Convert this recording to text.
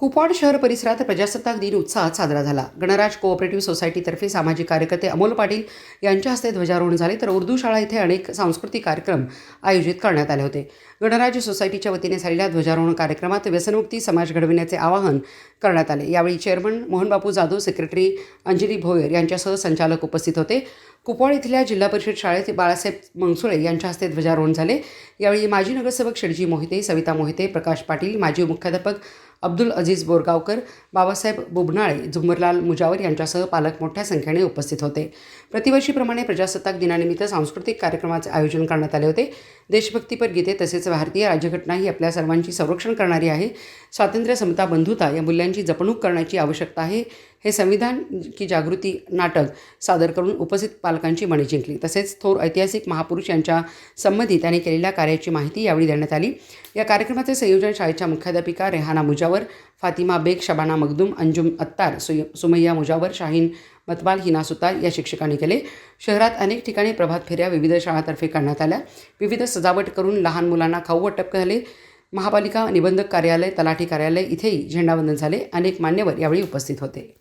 कुपवाड शहर परिसरात प्रजासत्ताक दिन उत्साहात साजरा झाला. गणराज कोऑपरेटिव्ह सोसायटीतर्फे सामाजिक कार्यकर्ते अमोल पाटील यांच्या हस्ते ध्वजारोहण झाले तर उर्दू शाळा इथे अनेक सांस्कृतिक कार्यक्रम आयोजित करण्यात आले होते. गणराज सोसायटीच्या वतीने झालेल्या ध्वजारोहण कार्यक्रमात व्यसनमुक्ती समाज घडविण्याचे आवाहन करण्यात आले. यावेळी चेअरमन मोहनबापू जाधव सेक्रेटरी अंजली भोयर यांच्यासह संचालक उपस्थित होते. कुपवाड इथल्या जिल्हा परिषद शाळेत बाळासाहेब मंगसुळे यांच्या हस्ते ध्वजारोहण झाले. यावेळी माजी नगरसेवक शेडजी मोहिते सविता मोहिते प्रकाश पाटील माजी मुख्याध्यापक अब्दुल अजीज बोरगावकर बाबासाहेब बुबनाळे झुंबरलाल मुजावर यांच्यासह पालक मोठ्या संख्येने उपस्थित होते. प्रतिवर्षीप्रमाणे प्रजासत्ताक दिनानिमित्त सांस्कृतिक कार्यक्रमाचे आयोजन करण्यात आले होते. देशभक्तीपर गीते तसेच भारतीय राज्यघटना ही आपल्या सर्वांची संरक्षण करणारी आहे. स्वातंत्र्य समता बंधुता या मूल्यांची जपणूक करण्याची आवश्यकता आहे. हे संविधान की जागृती नाटक सादर करून उपस्थित पालकांची मने जिंकली. तसेच थोर ऐतिहासिक महापुरुष यांच्या संबंधी त्यांनी केलेल्या कार्याची माहिती यावेळी देण्यात आली. या कार्यक्रमाचे संयोजन शाळेच्या मुख्याध्यापिका रेहाना मुजावर फातिमा बेग शबाना मगदूम अंजुम अत्तार सुय सुमय्या मुजावर शाहीन मतबाल हिना सुतार या शिक्षकांनी केले. शहरात अनेक ठिकाणी प्रभात फेऱ्या विविध शाळातर्फे करण्यात आल्या. विविध सजावट करून लहान मुलांना खाऊ वाटप झाले. महापालिका निबंधक कार्यालय तलाठी कार्यालय इथेही झेंडावंदन झाले. अनेक मान्यवर यावेळी उपस्थित होते.